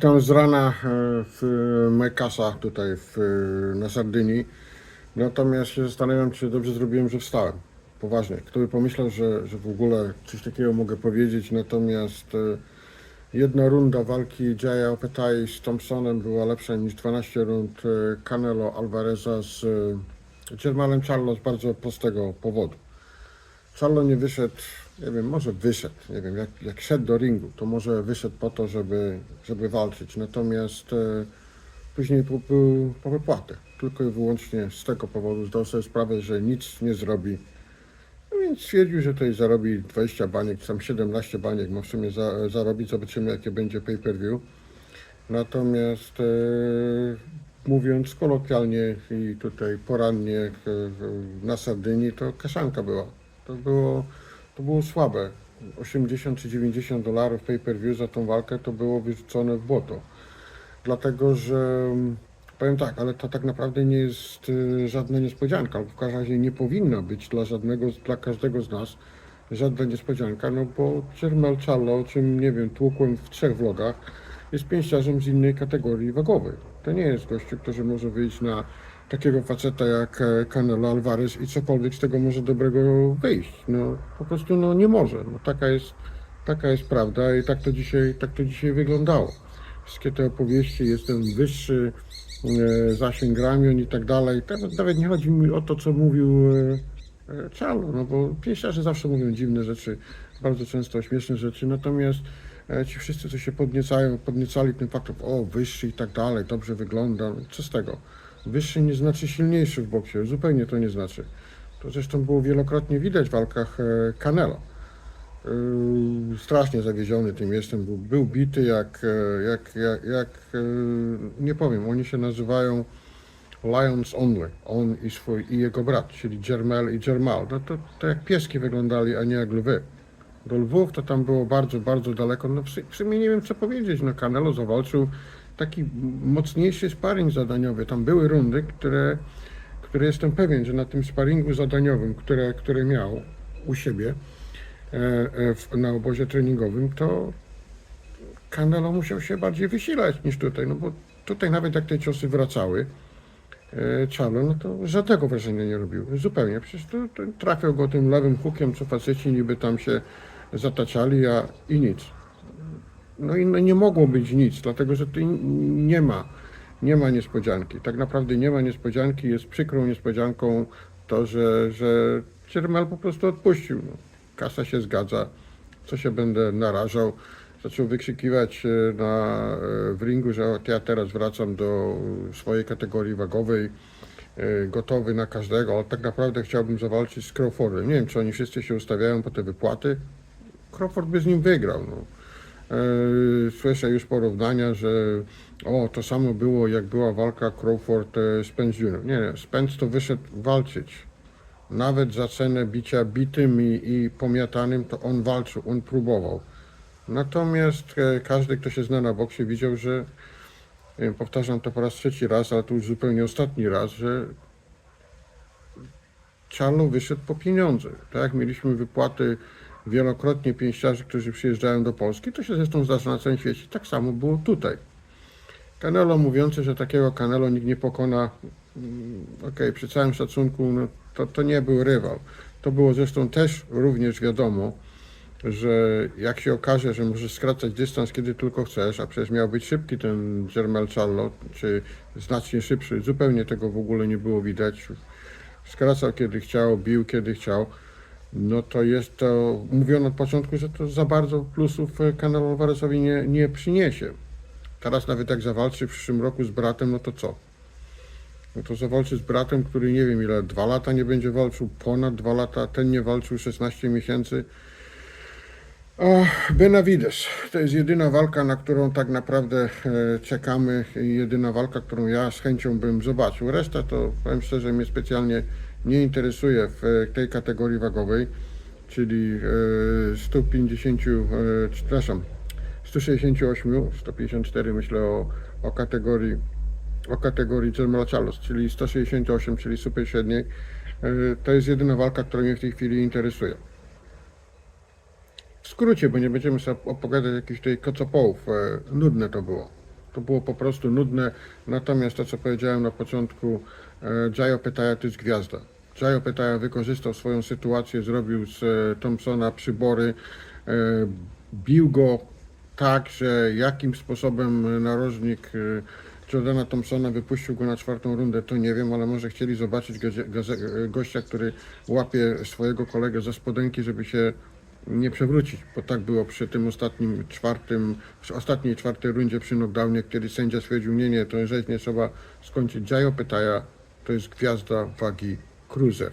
Witam z rana e, w Majkasa tutaj w, na Sardynii. Natomiast się zastanawiam, czy dobrze zrobiłem, że wstałem. Poważnie. Kto by pomyślał, że, że w ogóle coś takiego mogę powiedzieć. Natomiast e, jedna runda walki Jaya Opetai z Thompsonem była lepsza niż 12 rund e, Canelo Alvareza z e, Germanem Charlo z bardzo prostego powodu. Charlo nie wyszedł, nie wiem, może wyszedł, nie wiem, jak, jak szedł do ringu, to może wyszedł po to, żeby, żeby walczyć, natomiast e, później był, po wypłatę, tylko i wyłącznie z tego powodu zdał sobie sprawę, że nic nie zrobi, no więc stwierdził, że tutaj zarobi 20 baniek, tam 17 baniek ma w sumie za, zarobić, zobaczymy jakie będzie pay-per-view. Natomiast e, mówiąc kolokwialnie i tutaj porannie e, na Sardynii, to kaszanka była. To było, to było słabe. 80 czy 90 dolarów pay-per-view za tą walkę to było wyrzucone w błoto. Dlatego, że mm, powiem tak, ale to tak naprawdę nie jest y, żadna niespodzianka, albo w każdym razie nie powinna być dla żadnego, dla każdego z nas żadna niespodzianka, no bo Jermel Charlo, o czym nie wiem, tłukłem w trzech vlogach, jest pięściarzem z innej kategorii wagowej. To nie jest gościu, który może wyjść na takiego faceta jak e, Canelo Alvarez i cokolwiek z tego może dobrego wyjść. No po prostu no nie może. No, taka jest, taka jest prawda i tak to dzisiaj, tak to dzisiaj wyglądało. Wszystkie te opowieści, jestem wyższy, e, zasięg ramion i tak dalej. Teraz nawet nie chodzi mi o to, co mówił e, e, Charlo, no bo pieśniarze zawsze mówią dziwne rzeczy, bardzo często śmieszne rzeczy, natomiast e, ci wszyscy, co się podniecają, podniecali tym faktem, o wyższy i tak dalej, dobrze wygląda, co z tego? Wyższy nie znaczy silniejszy w boksie, zupełnie to nie znaczy. To zresztą było wielokrotnie widać w walkach e, Canelo. Yy, Strasznie zawieziony tym jestem, był, był bity jak, e, jak, jak, jak, e, nie powiem, oni się nazywają Lions Only, on i swój, i jego brat, czyli Jermel i Jermal. No to, to jak pieski wyglądali, a nie jak lwy. Do lwów to tam było bardzo, bardzo daleko. No w sumie nie wiem co powiedzieć, no Canelo zawalczył taki mocniejszy sparring zadaniowy. Tam były rundy, które, które jestem pewien, że na tym sparingu zadaniowym, które, które miał u siebie e, e, w, na obozie treningowym, to Canelo musiał się bardziej wysilać niż tutaj, no bo tutaj nawet jak te ciosy wracały, e, Charlo, no to żadnego wrażenia nie robił, zupełnie. Przecież to, to trafiał go tym lewym hukiem, co faceci niby tam się zataczali, a i nic. No i no nie mogło być nic, dlatego że tu nie ma, nie ma niespodzianki. Tak naprawdę nie ma niespodzianki, jest przykrą niespodzianką to, że, że Ciermel po prostu odpuścił. No. Kasa się zgadza, co się będę narażał. Zaczął wykrzykiwać e, na, e, w ringu, że "O, ja teraz wracam do swojej kategorii wagowej, e, gotowy na każdego, ale tak naprawdę chciałbym zawalczyć z Crawfordem. Nie wiem, czy oni wszyscy się ustawiają po te wypłaty. Crawford by z nim wygrał. No. E, Słyszę już porównania, że o, to samo było jak była walka Crawford-Spence Jr. Nie, nie, Spence to wyszedł walczyć. Nawet za cenę bicia bitym i, i pomiatanym, to on walczył, on próbował. Natomiast e, każdy, kto się zna na boksie, widział, że powtarzam to po raz trzeci raz, ale to już zupełnie ostatni raz, że Charlo wyszedł po pieniądze. Tak jak mieliśmy wypłaty wielokrotnie pięściarzy, którzy przyjeżdżają do Polski, to się zresztą zdarza na całym świecie. Tak samo było tutaj. Canelo mówiący, że takiego Canelo nikt nie pokona, mm, okej, przy całym szacunku, no, to, to nie był rywal. To było zresztą też również wiadomo, że jak się okaże, że możesz skracać dystans kiedy tylko chcesz, a przecież miał być szybki ten Jermel Charlo, czy znacznie szybszy, zupełnie tego w ogóle nie było widać. Skracał kiedy chciał, bił kiedy chciał. No to jest to, mówiono od początku, że to za bardzo plusów e, Canelo Alvarezowi nie, nie przyniesie. Teraz nawet jak zawalczy w przyszłym roku z bratem, no to co? No to zawalczy z bratem, który nie wiem ile, dwa lata nie będzie walczył, ponad dwa lata, ten nie walczył 16 miesięcy. Benavides. To jest jedyna walka, na którą tak naprawdę e, czekamy jedyna walka, którą ja z chęcią bym zobaczył. Reszta to, powiem szczerze, mnie specjalnie nie interesuje w e, tej kategorii wagowej, czyli e, 150, e, przepraszam, 168, 154 myślę o, o kategorii o kategorii Charles, czyli 168, czyli super średniej. E, To jest jedyna walka, która mnie w tej chwili interesuje. W skrócie, bo nie będziemy sobie opowiadać jakichś tutaj kocopołów. e, Nudne to było. To było po prostu nudne. Natomiast to, co powiedziałem na początku, e, Jayo Petaja to jest gwiazda. Jayo Petaja wykorzystał swoją sytuację, zrobił z e, Thompsona przybory, e, bił go tak, że jakim sposobem narożnik Jordana Thompsona wypuścił go na czwartą rundę, to nie wiem, ale może chcieli zobaczyć gościa, który łapie swojego kolegę za spodenki, żeby się nie przewrócić, bo tak było przy tym ostatnim czwartym, przy ostatniej czwartej rundzie przy knockdownie, kiedy sędzia stwierdził, nie, nie, to rzecz nie trzeba skończyć. Jayo Petaja to jest gwiazda wagi cruiser.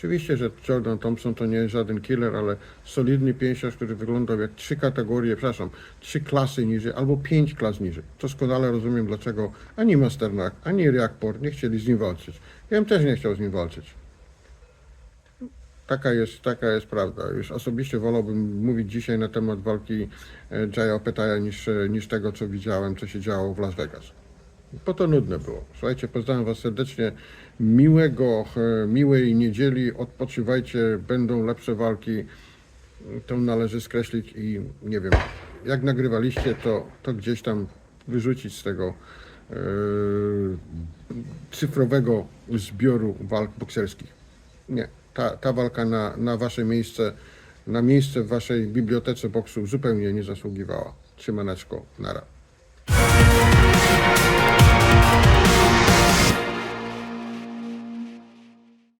Oczywiście, że Jordan Thompson to nie jest żaden killer, ale solidny pięściarz, który wyglądał jak trzy kategorie, przepraszam, trzy klasy niżej albo pięć klas niżej. Doskonale rozumiem, dlaczego ani Masternak, ani Reakpor nie chcieli z nim walczyć. Ja bym też nie chciał z nim walczyć. Taka jest, taka jest prawda. Już osobiście wolałbym mówić dzisiaj na temat walki e, Jaya Opetaja niż, e, niż tego, co widziałem, co się działo w Las Vegas. Bo to nudne było. Słuchajcie, pozdrawiam Was serdecznie. Miłego, e, miłej niedzieli. Odpoczywajcie, będą lepsze walki. To należy skreślić i nie wiem, jak nagrywaliście, to, to gdzieś tam wyrzucić z tego e, cyfrowego zbioru walk bokserskich. Nie, ta, ta walka na, na Wasze miejsce, na miejsce w Waszej bibliotece boksu zupełnie nie zasługiwała. Trzymaneczko, nara.